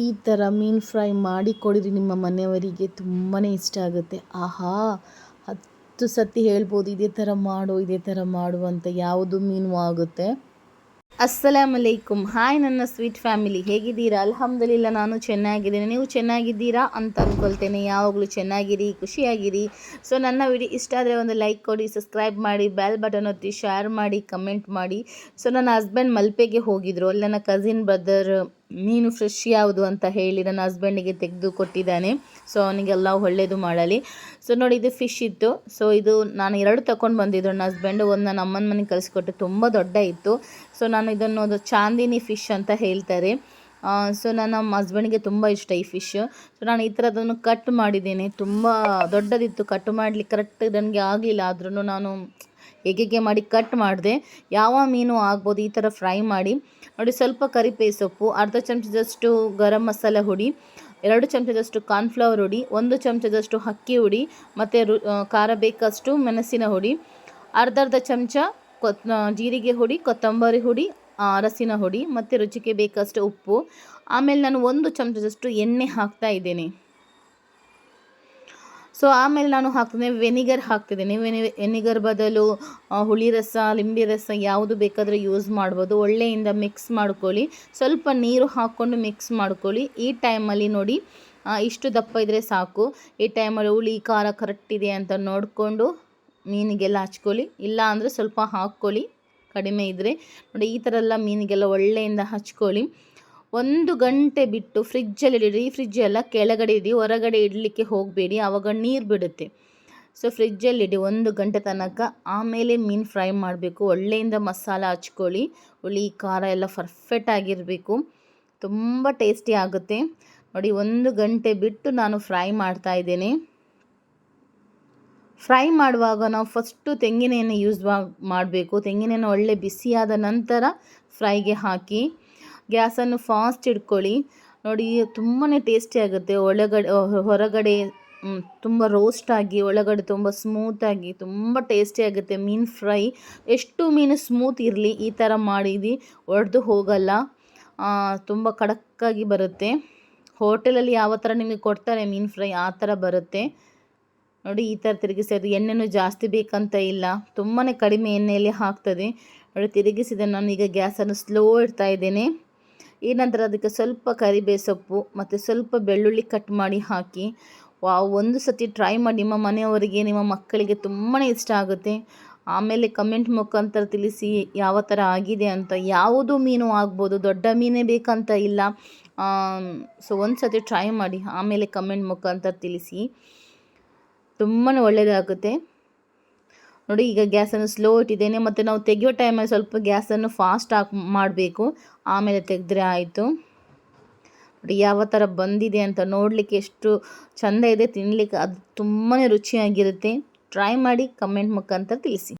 ಈ ಥರ ಮೀನು ಫ್ರೈ ಮಾಡಿ ಕೊಡಿರಿ, ನಿಮ್ಮ ಮನೆಯವರಿಗೆ ತುಂಬಾ ಇಷ್ಟ ಆಗುತ್ತೆ. ಆಹಾ, ಹತ್ತು ಸತಿ ಹೇಳ್ಬೋದು, ಇದೇ ಥರ ಮಾಡು, ಇದೇ ಥರ ಮಾಡು ಅಂತ ಯಾವುದು ಮೀನು ಆಗುತ್ತೆ. ಅಸ್ಸಲಾಮ್ ಅಲೈಕುಮ್ ಹಾಯ್, ನನ್ನ ಸ್ವೀಟ್ ಫ್ಯಾಮಿಲಿ. ಹೇಗಿದ್ದೀರಾ? ಅಲ್ಹಮ್ದುಲಿಲ್ಲ, ನಾನು ಚೆನ್ನಾಗಿದ್ದೀನಿ. ನೀವು ಚೆನ್ನಾಗಿದ್ದೀರಾ ಅಂತ ಅಂದ್ಕೊಳ್ತೇನೆ ಯಾವಾಗಲೂ ಚೆನ್ನಾಗಿರಿ, ಖುಷಿಯಾಗಿರಿ. ಸೊ ನನ್ನ ವಿಡಿಯೋ ಇಷ್ಟ ಆದರೆ ಒಂದು ಲೈಕ್ ಕೊಡಿ, ಸಬ್ಸ್ಕ್ರೈಬ್ ಮಾಡಿ ಬ್ಯಾಲ್ ಬಟನ್ ಒತ್ತಿ ಶೇರ್ ಮಾಡಿ ಕಮೆಂಟ್ ಮಾಡಿ. ಸೊ ನನ್ನ ಹಸ್ಬೆಂಡ್ ಮಲ್ಪೆಗೆ ಹೋಗಿದ್ರು. ಅಲ್ಲಿ ನನ್ನ ಕಸಿನ್ ಬ್ರದರ್ ಮೀನು ಫ್ರೆಶ್ ಯಾವುದು ಅಂತ ಹೇಳಿ ನನ್ನ ಹಸ್ಬೆಂಡಿಗೆ ತೆಗೆದು ಕೊಟ್ಟಿದ್ದಾನೆ. ಸೊ ಅವನಿಗೆಲ್ಲ ಒಳ್ಳೆಯದು ಮಾಡಲಿ. ಸೊ ನೋಡಿ ಇದು ಫಿಶ್ ಇತ್ತು. ಸೊ ಇದು ನಾನು ಎರಡು ತಗೊಂಡು ಬಂದಿದ್ದು. ನನ್ನ ಹಸ್ಬೆಂಡು ಒಂದು ನನ್ನ ಅಮ್ಮನ ಮನೆಗೆ ಕಲಿಸ್ಕೊಟ್ಟು ತುಂಬ ದೊಡ್ಡ ಇತ್ತು. ಸೊ ನಾನು ಇದನ್ನು ಒಂದು ಚಾಂದಿನಿ ಫಿಶ್ ಅಂತ ಹೇಳ್ತಾರೆ. ಸೊ ನನ್ನ ಹಸ್ಬೆಂಡಿಗೆ ತುಂಬ ಇಷ್ಟ ಈ ಫಿಶ್ ಸೊ ನಾನು ಈ ಥರದನ್ನು ಕಟ್ ಮಾಡಿದ್ದೀನಿ. ತುಂಬ ದೊಡ್ಡದಿತ್ತು. ಕಟ್ ಮಾಡಲಿಕ್ಕೆ ಕರೆಕ್ಟ್ ನನಗೆ ಆಗಲಿಲ್ಲ. ಆದ್ರೂ ನಾನು ಹೇಗೆ ಮಾಡಿ ಕಟ್ ಮಾಡಿದೆ, ಯಾವ ಮೀನು ಆಗ್ಬೋದು ಈ ಥರ ಫ್ರೈ ಮಾಡಿ, ನೋಡಿ ಸ್ವಲ್ಪ ಕರಿಪೇ ಸೊಪ್ಪು ಅರ್ಧ ಚಮಚದಷ್ಟು ಗರಂ ಮಸಾಲೆ ಹುಡಿ, ಎರಡು ಚಮಚದಷ್ಟು ಕಾರ್ನ್ಫ್ಲವರ್ ಹುಡಿ, ಒಂದು ಚಮಚದಷ್ಟು ಅಕ್ಕಿ ಹುಡಿ, ಮತ್ತು ರು ಖಾರ ಬೇಕಷ್ಟು ಮೆಣಸಿನ ಹುಡಿ, ಅರ್ಧ ಅರ್ಧ ಚಮಚ ಕೊತ್ ಜೀರಿಗೆ ಹುಡಿ, ಕೊತ್ತಂಬರಿ ಹುಡಿ ಅರಸಿನ ಹುಡಿ, ಮತ್ತು ರುಚಿಗೆ ಬೇಕಷ್ಟು ಉಪ್ಪು. ಆಮೇಲೆ ನಾನು ಒಂದು ಚಮಚದಷ್ಟು ಎಣ್ಣೆ ಹಾಕ್ತಾ ಇದ್ದೇನೆ. ಸೊ ಆಮೇಲೆ ನಾನು ಹಾಕ್ತಿದ್ದೆ ವೆನಿಗರ್ ಹಾಕ್ತಿದ್ದೀನಿ. ವೆನಿ ವೆನಿಗರ್ ಬದಲು ಹುಳಿ ರಸ, ಲಿಂಬೆ ರಸ ಯಾವುದು ಬೇಕಾದರೂ ಯೂಸ್ ಮಾಡ್ಬೋದು. ಒಳ್ಳೆಯಿಂದ ಮಿಕ್ಸ್ ಮಾಡ್ಕೊಳ್ಳಿ. ಸ್ವಲ್ಪ ನೀರು ಹಾಕ್ಕೊಂಡು ಮಿಕ್ಸ್ ಮಾಡ್ಕೊಳ್ಳಿ. ಈ ಟೈಮಲ್ಲಿ ನೋಡಿ ಇಷ್ಟು ದಪ್ಪ ಇದ್ದರೆ ಸಾಕು. ಈ ಟೈಮಲ್ಲಿ ಹುಳಿ, ಖಾರ ಕರೆಕ್ಟ್ ಇದೆ ಅಂತ ನೋಡಿಕೊಂಡು ಮೀನಿಗೆಲ್ಲ ಹಚ್ಕೊಳ್ಳಿ. ಇಲ್ಲ ಅಂದರೆ ಸ್ವಲ್ಪ ಹಾಕ್ಕೊಳ್ಳಿ. ಕಡಿಮೆ ಇದ್ದರೆ ನೋಡಿ, ಈ ಥರ ಎಲ್ಲ ಮೀನಿಗೆಲ್ಲ ಒಳ್ಳೆಯಿಂದ ಹಚ್ಕೊಳ್ಳಿ. ಒಂದು ಗಂಟೆ ಬಿಟ್ಟು ಫ್ರಿಜ್ಜಲ್ಲಿ ಇಡಿರಿ ಫ್ರಿಜ್ ಎಲ್ಲ ಕೆಳಗಡೆ ಇಡಿ, ಹೊರಗಡೆ ಇಡಲಿಕ್ಕೆ ಹೋಗಬೇಡಿ ಆವಾಗ ನೀರು ಬಿಡುತ್ತೆ. ಸೊ ಫ್ರಿಜ್ಜಲ್ಲಿ ಇಡಿ, ಒಂದು ಗಂಟೆ ತನಕ ಆಮೇಲೆ ಮೀನು ಫ್ರೈ ಮಾಡಬೇಕು. ಒಳ್ಳೆಯಿಂದ ಮಸಾಲ ಹಚ್ಕೊಳ್ಳಿ. ಹುಳಿ, ಖಾರ ಎಲ್ಲ ಪರ್ಫೆಕ್ಟ್ ಆಗಿರಬೇಕು. ತುಂಬ ಟೇಸ್ಟಿ ಆಗುತ್ತೆ. ನೋಡಿ, ಒಂದು ಗಂಟೆ ಬಿಟ್ಟು ನಾನು ಫ್ರೈ ಮಾಡ್ತಾ ಇದ್ದೇನೆ. ಫ್ರೈ ಮಾಡುವಾಗ ನಾವು ಫಸ್ಟು ತೆಂಗಿನೆಣ್ಣೆ ಯೂಸ್ ಮಾಡಬೇಕು. ತೆಂಗಿನೆಣ್ಣೆ ಒಳ್ಳೆ ಬಿಸಿಯಾದ ನಂತರ ಫ್ರೈಗೆ ಹಾಕಿ. ಗ್ಯಾಸನ್ನು ಫಾಸ್ಟ್ ಇಟ್ಕೊಳ್ಳಿ. ನೋಡಿ ತುಂಬಾ ಟೇಸ್ಟಿ ಆಗುತ್ತೆ. ಒಳಗಡೆ ಹೊರಗಡೆ ತುಂಬ ರೋಸ್ಟಾಗಿ ಒಳಗಡೆ ತುಂಬ ಸ್ಮೂತಾಗಿ ತುಂಬ ಟೇಸ್ಟಿ ಆಗುತ್ತೆ ಮೀನು ಫ್ರೈ. ಎಷ್ಟು ಮೀನು ಸ್ಮೂತ್ ಇರಲಿ, ಈ ಥರ ಮಾಡಿದ್ದು ಒಡೆದು ಹೋಗಲ್ಲ. ತುಂಬ ಕಡಕ್ಕಾಗಿ ಬರುತ್ತೆ. ಹೋಟೆಲಲ್ಲಿ ಯಾವ ಥರ ನಿಮಗೆ ಕೊಡ್ತಾರೆ ಮೀನು ಫ್ರೈ, ಆ ಥರ ಬರುತ್ತೆ. ನೋಡಿ, ಈ ಥರ ತಿರುಗಿಸೋದು. ಎಣ್ಣೆನೂ ಜಾಸ್ತಿ ಬೇಕಂತ ಇಲ್ಲ. ತುಂಬಾ ಕಡಿಮೆ ಎಣ್ಣೆಯಲ್ಲಿ ಹಾಕ್ತದೆ. ನೋಡಿ, ತಿರುಗಿಸಿದ. ನಾನು ಈಗ ಗ್ಯಾಸನ್ನು ಸ್ಲೋ ಇಡ್ತಾ ಇದ್ದೇನೆ. ಈ ನಂತರ ಅದಕ್ಕೆ ಸ್ವಲ್ಪ ಕರಿಬೇ ಸೊಪ್ಪು ಮತ್ತು ಸ್ವಲ್ಪ ಬೆಳ್ಳುಳ್ಳಿ ಕಟ್ ಮಾಡಿ ಹಾಕಿ. ವಾ ಒಂದು ಸತಿ ಟ್ರೈ ಮಾಡಿ. ನಿಮ್ಮ ಮನೆಯವರಿಗೆ, ನಿಮ್ಮ ಮಕ್ಕಳಿಗೆ ತುಂಬಾ ಇಷ್ಟ ಆಗುತ್ತೆ. ಆಮೇಲೆ ಕಮೆಂಟ್ ಮುಖಾಂತರ ತಿಳಿಸಿ ಯಾವ ಥರ ಆಗಿದೆ ಅಂತ. ಯಾವುದು ಮೀನು ಆಗ್ಬೋದು, ದೊಡ್ಡ ಮೀನೇ ಬೇಕಂತ ಇಲ್ಲ. ಸೊ ಒಂದು ಸತಿ ಟ್ರೈ ಮಾಡಿ. ಆಮೇಲೆ ಕಮೆಂಟ್ ಮುಖಾಂತರ ತಿಳಿಸಿ. ತುಂಬಾ ಒಳ್ಳೆಯದಾಗುತ್ತೆ ನೋಡಿ, ಈಗ ಗ್ಯಾಸನ್ನು ಸ್ಲೋ ಇಟ್ಟಿದ್ದೇನೆ. ಮತ್ತು ನಾವು ತೆಗೆಯೋ ಟೈಮಲ್ಲಿ ಸ್ವಲ್ಪ ಗ್ಯಾಸನ್ನು ಫಾಸ್ಟ್ ಹಾಕಿ ಮಾಡಬೇಕು. ಆಮೇಲೆ ತೆಗೆದ್ರೆ ಆಯಿತು. ನೋಡಿ, ಯಾವ ಥರ ಬಂದಿದೆ ಅಂತ ನೋಡಲಿಕ್ಕೆ ಎಷ್ಟು ಚೆಂದ ಇದೆ ತಿನ್ನಲಿಕ್ಕೆ ಅದು ತುಂಬಾ ರುಚಿಯಾಗಿರುತ್ತೆ. ಟ್ರೈ ಮಾಡಿ, ಕಮೆಂಟ್ ಮುಖಾಂತರ ತಿಳಿಸಿ.